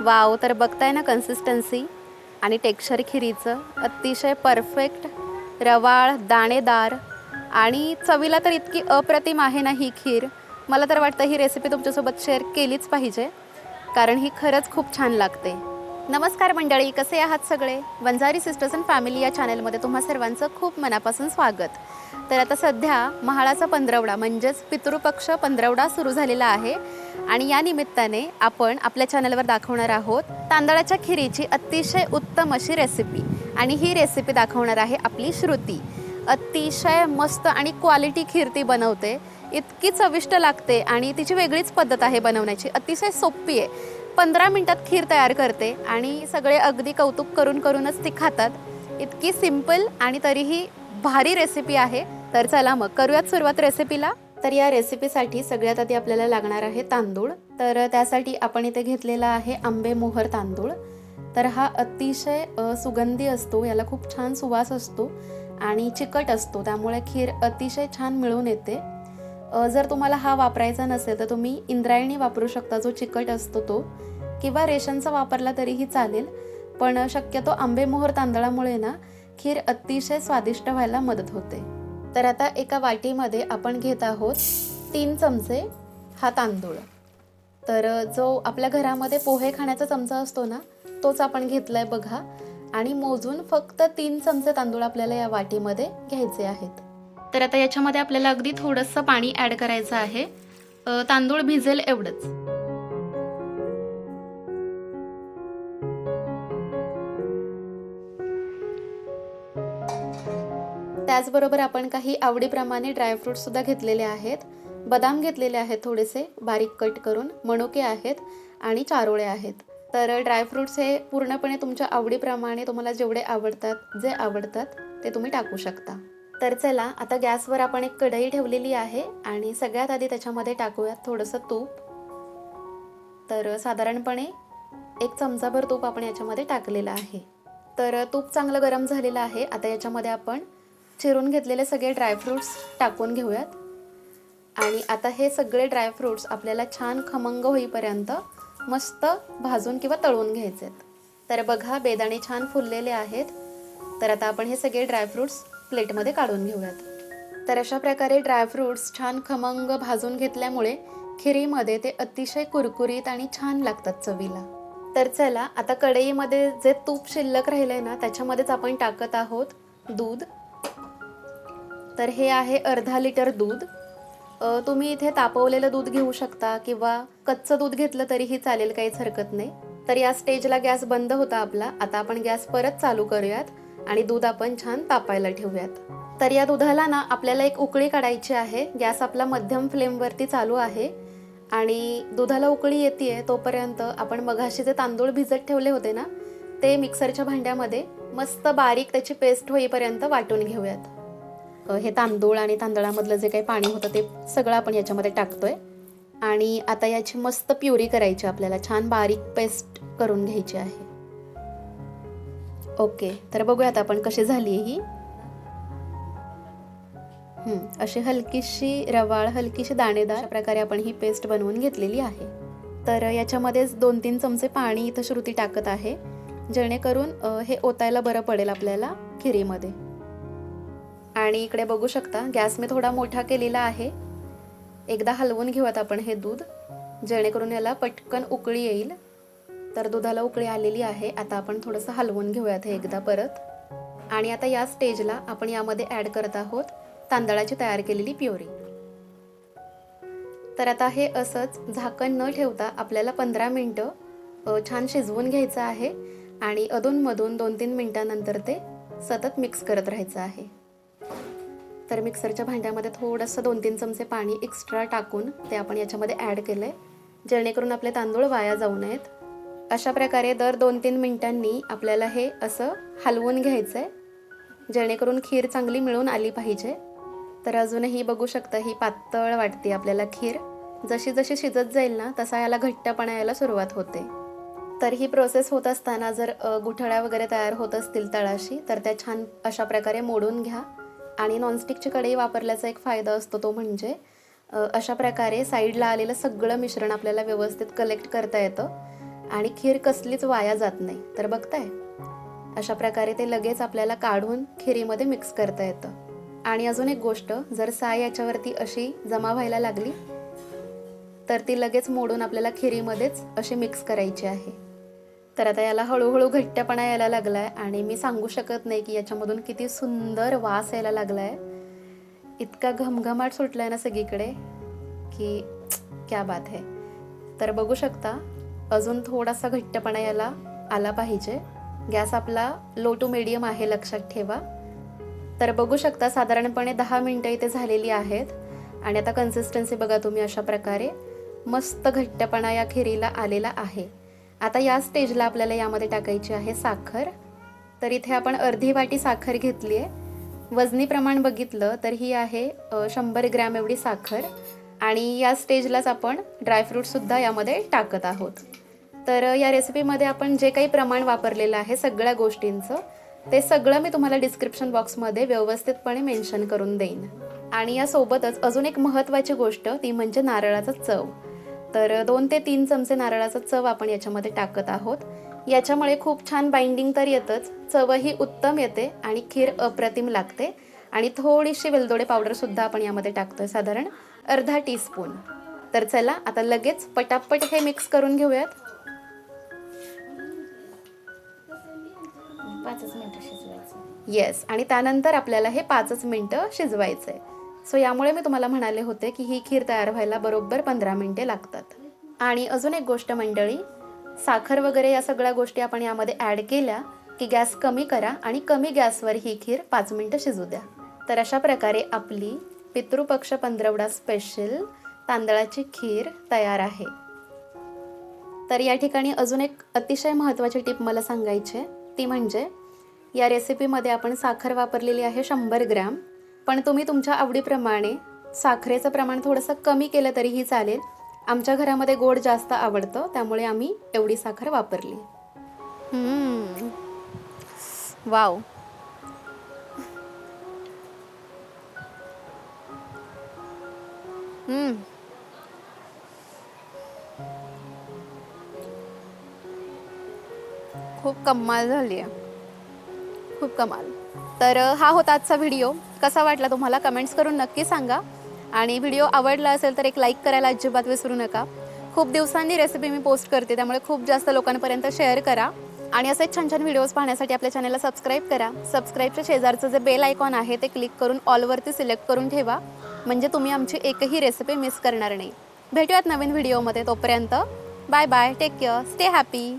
Wow तर बघताय ना कन्सिस्टन्सी आणि टेक्स्चर खिरीचं अतिशय परफेक्ट रवाळ दाणेदार आणि चवीला तर इतकी अप्रतिम आहे ना ही खीर. मला तर वाटतं ही रेसिपी तुमच्यासोबत शेअर केलीच पाहिजे कारण ही खरंच खूप छान लागते. नमस्कार मंडळी कसे आहात सगळे? वंजारी सिस्टर्स अँड फॅमिली या चॅनलमध्ये तुम्हा सर्वांचं खूप मनापासून स्वागत. तर आता सध्या महाळाचा पंधरवडा म्हणजेच पितृपक्ष पंधरवडा सुरू झालेला आहे आणि या निमित्ताने आपण आपल्या चॅनलवर दाखवणार आहोत तांदळाच्या खिरीची अतिशय उत्तम अशी रेसिपी आणि ही रेसिपी दाखवणार आहे आपली श्रुती. अतिशय मस्त आणि क्वालिटी खीर ती बनवते. इतकी चविष्ट लागते आणि तिची वेगळीच पद्धत आहे बनवण्याची. अतिशय सोपी आहे. पंधरा मिनटात खीर तयार करते आणि सगळे अगदी कौतुक करून करूनच ती खातात. इतकी सिंपल आणि तरीही भारी रेसिपी आहे. तर चला मग करूयात सुरुवात रेसिपीला तर या रेसिपीसाठी सगळ्यात आधी आपल्याला लागणार आहे तांदूळ. तर त्यासाठी आपण इथे घेतलेला आहे आंबे मोहर तांदूळ. तर हा अतिशय सुगंधी असतो याला खूप छान सुवास असतो आणि चिकट असतो त्यामुळे खीर अतिशय छान मिळून येते. जर तुम्हाला हा वापरायचा नसेल तर तुम्ही इंद्रायणी वापरू शकता जो चिकट असतो तो. किंवा रेशनचा वापरला तरीही चालेल. पण शक्यतो आंबेमोहर तांदळामुळे ना खीर अतिशय स्वादिष्ट व्हायला मदत होते. तर आता एका वाटीमध्ये आपण घेत आहोत तीन चमचे हा तांदूळ. तर जो आपल्या घरामध्ये पोहे खाण्याचा चमचा असतो ना तोच आपण घेतलाय बघा. आणि मोजून फक्त तीन चमचे तांदूळ आपल्याला या वाटीमध्ये घ्यायचे आहेत. तर आता याच्यामध्ये आपल्याला अगदी थोडंसं पाणी ॲड करायचं आहे. तांदूळ भिजेल एवढंच. त्याचबरोबर आपण काही आवडीप्रमाणे ड्रायफ्रूट सुद्धा घेतलेले आहेत. बदाम घेतलेले आहेत थोडेसे बारीक कट करून मणुके आहेत आणि चारोळे आहेत. तर ड्रायफ्रूट्स हे पूर्णपणे तुमच्या आवडीप्रमाणे तुम्हाला जेवढे आवडतात जे आवडतात ते तुम्ही टाकू शकता. तर चला आता गॅसवर आपण एक कढई ठेवलेली आहे आणि सगळ्यात आधी त्याच्यामध्ये टाकूयात थोडंसं तूप. तर साधारणपणे एक चमचाभर तूप आपण याच्यामध्ये टाकलेलं आहे. तर तूप चांगलं गरम झालेलं आहे. आता याच्यामध्ये आपण चिरून घेतलेले सगळे ड्रायफ्रूट्स टाकून घेऊयात. आणि आता हे सगळे ड्रायफ्रूट्स आपल्याला छान खमंग होईपर्यंत मस्त भाजून किंवा तळून घ्यायचे तर बघा बेदाणे छान फुललेले आहेत. तर आता आपण हे सगळे ड्रायफ्रूट्स प्लेटमध्ये काढून घेऊयात. तर अशा प्रकारे ड्रायफ्रूट्स छान खमंग भाजून घेतल्यामुळे खिरीमध्ये ते अतिशय कुरकुरीत आणि छान लागतात चवीला. तर चला आता कढईमध्ये जे तूप शिल्लक राहिलंय ना त्याच्यामध्येच आपण टाकत आहोत दूध. तर हे आहे अर्धा लिटर दूध. तुम्ही इथे तापवलेलं दूध घेऊ शकता किंवा कच्चं दूध घेतलं तरीही चालेल काहीच हरकत नाही. तर या स्टेजला गॅस बंद होता आपला. आता आपण गॅस परत चालू करूयात आणि दूध आपण छान तापायला ठेवूयात. तर या दुधाला ना आपल्याला एक उकळी काढायची आहे. गॅस आपला मध्यम फ्लेमवरती चालू आहे आणि दुधाला उकळी येते तोपर्यंत आपण मघाशी जे तांदूळ भिजत ठेवले होते ना ते मिक्सरच्या भांड्यामध्ये मस्त बारीक त्याची पेस्ट होईपर्यंत वाटून घेऊयात. हे तांदूळ आणि तांदळामधलं जे काही पाणी होतं ते सगळं आपण याच्यामध्ये टाकतोय. आणि आता याची मस्त प्युरी करायची आपल्याला. छान बारीक पेस्ट करून घ्यायची आहे. ओके तर बघूयात आपण कशी झाली ही. अशी हलकीशी रवाळ हलकीशी दाणेदार अशा प्रकारे आपण ही पेस्ट बनवून घेतलेली आहे. तर याच्यामध्येच दोन तीन चमचे पाणी इथं श्रुती टाकत आहे. जेणेकरून हे ओतायला बरं पडेल आपल्याला खिरीमध्ये. आणि इकडे बघू शकता गॅस मी थोडा मोठा केलेला आहे. एकदा हलवून घेऊयात आपण हे दूध. जेणेकरून याला पटकन उकळी येईल. तर दुधाला उकळी आलेली आहे. आता आपण थोडंसं हलवून घेऊयात हे एकदा परत. आणि आता या स्टेजला आपण यामध्ये ॲड करत आहोत तांदळाची तयार केलेली प्युरी. तर आता हे असंच झाकण न ठेवता आपल्याला पंधरा मिनटं छान शिजवून घ्यायचं आहे. आणि अधूनमधून दोन तीन मिनटानंतर ते सतत मिक्स करत राहायचं आहे. तर मिक्सरच्या भांड्यामध्ये थोडंसं दोन तीन चमचे पाणी एक्स्ट्रा टाकून ते आपण याच्यामध्ये ॲड केलं आहे जेणेकरून आपले तांदूळ वाया जाऊ नयेत. अशा प्रकारे दर दोन तीन मिनटांनी आपल्याला हे असं हलवून घ्यायचं आहे जेणेकरून खीर चांगली मिळून आली पाहिजे. तर अजूनही बघू शकता ही पातळ वाटते आपल्याला खीर. जशी जशी शिजत जाईल ना तसा याला घट्टपणा यायला सुरुवात होते. तर ही प्रोसेस होत असताना जर गुठळ्या वगैरे तयार होत असतील तळाशी तर त्या छान अशा प्रकारे मोडून घ्या. आणि नॉनस्टिकची कढई वापरल्याचा एक फायदा असतो तो म्हणजे अशा प्रकारे साईडला आलेलं सगळं मिश्रण आपल्याला व्यवस्थित कलेक्ट करता येतं आणि खीर कसलीच वाया जात नाही. तर बघताय अशा प्रकारे ते लगेच आपल्याला काढून खिरीमध्ये मिक्स करता येतं. आणि अजून एक गोष्ट जर साय याच्यावरती अशी जमा व्हायला लागली तर ती लगेच मोडून आपल्याला खिरीमध्येच अशी मिक्स करायची आहे. तर आता याला हळूहळू घट्टपणा यायला लागलाय आणि मी सांगू शकत नाही की याच्यामधून किती सुंदर वास यायला लागलाय. इतका घमघमाट सुटलाय ना सगळीकडे की क्या बात है. तर बघू शकता अजून थोडासा घट्टपणा याला आला पाहिजे. गॅस आपला लो टू मिडियम आहे लक्षात ठेवा. तर बघू शकता साधारणपणे दहा मिनटं इथे झालेली आहेत. आणि आता कन्सिस्टन्सी बघा तुम्ही अशा प्रकारे. मस्त घट्टपणा या खिरीला आलेला आहे. आता या स्टेजला आपल्याला यामध्ये टाकायची आहे साखर. तर इथे आपण अर्धी वाटी साखर घेतली आहे वजनी प्रमाण बघितलं तर ही आहे शंभर ग्रॅम एवढी साखर. आणि या स्टेजलाच आपण ड्रायफ्रूटसुद्धा यामध्ये टाकत आहोत. तर या रेसिपीमध्ये आपण जे काही प्रमाण वापरलेलं आहे सगळ्या गोष्टींचं ते सगळं मी तुम्हाला डिस्क्रिप्शन बॉक्समध्ये व्यवस्थितपणे मेन्शन करून देईन. आणि यासोबतच अजून एक महत्त्वाची गोष्ट ती म्हणजे नारळाचा चव. तर दोन ते तीन चमचे नारळाचा चव आपण याच्यामध्ये टाकत आहोत. याच्यामुळे खूप छान बाइंडिंग तर येतच. चवही उत्तम येते आणि खीर अप्रतिम लागते. आणि थोडीशी वेलदोडे पावडरसुद्धा आपण यामध्ये टाकतोय साधारण अर्धा टीस्पून तर चला आता लगेच पटापट हे मिक्स करून घेऊयात. पाचच मिनिटं शिजवायचं. येस आणि त्यानंतर आपल्याला हे पाचच मिनटं शिजवायचं आहे सो यामुळे मी तुम्हाला म्हणाले होते की ही खीर तयार व्हायला बरोबर पंधरा मिनटे लागतात. आणि अजून एक गोष्ट मंडळी साखर वगैरे या सगळ्या गोष्टी आपण यामध्ये ॲड केल्या की गॅस कमी करा आणि कमी गॅसवर ही खीर पाच मिनटं शिजू द्या. तर अशा प्रकारे आपली पितृपक्ष पंधरवडा स्पेशल तांदळाची खीर तयार आहे. तर या ठिकाणी अजून एक अतिशय महत्त्वाची टिप मला सांगायची आहे. ती म्हणजे या रेसिपीमध्ये आपण साखर वापरलेली आहे शंभर ग्रॅम. पण तुम्ही तुमच्या आवडीप्रमाणे साखरेचं प्रमाण थोडंसं कमी केलं तरीही चालेल. आमच्या घरामध्ये गोड जास्त आवडतं त्यामुळे आम्ही एवढी साखर वापरली. वाव. खूप कमाल झाली आहे खूप कमाल. तर हा होता आजचा व्हिडिओ. कसा वाटला तुम्हाला कमेंट्स करून नक्की सांगा. आणि व्हिडिओ आवडला असेल तर एक लाईक करायला अजिबात विसरू नका. खूप दिवसांनी रेसिपी मी पोस्ट करते त्यामुळे खूप जास्त लोकांपर्यंत शेअर करा. आणि असे छान छान व्हिडिओज पाहण्यासाठी आपल्या चॅनलला सबस्क्राईब करा. सबस्क्राईबच्या शेजारचं जे बेल आयकॉन आहे ते क्लिक करून ऑलवरती सिलेक्ट करून ठेवा. म्हणजे तुम्ही आमची एकही रेसिपी मिस करणार नाही. भेटूयात नवीन व्हिडिओमध्ये तोपर्यंत. Bye bye take care stay happy.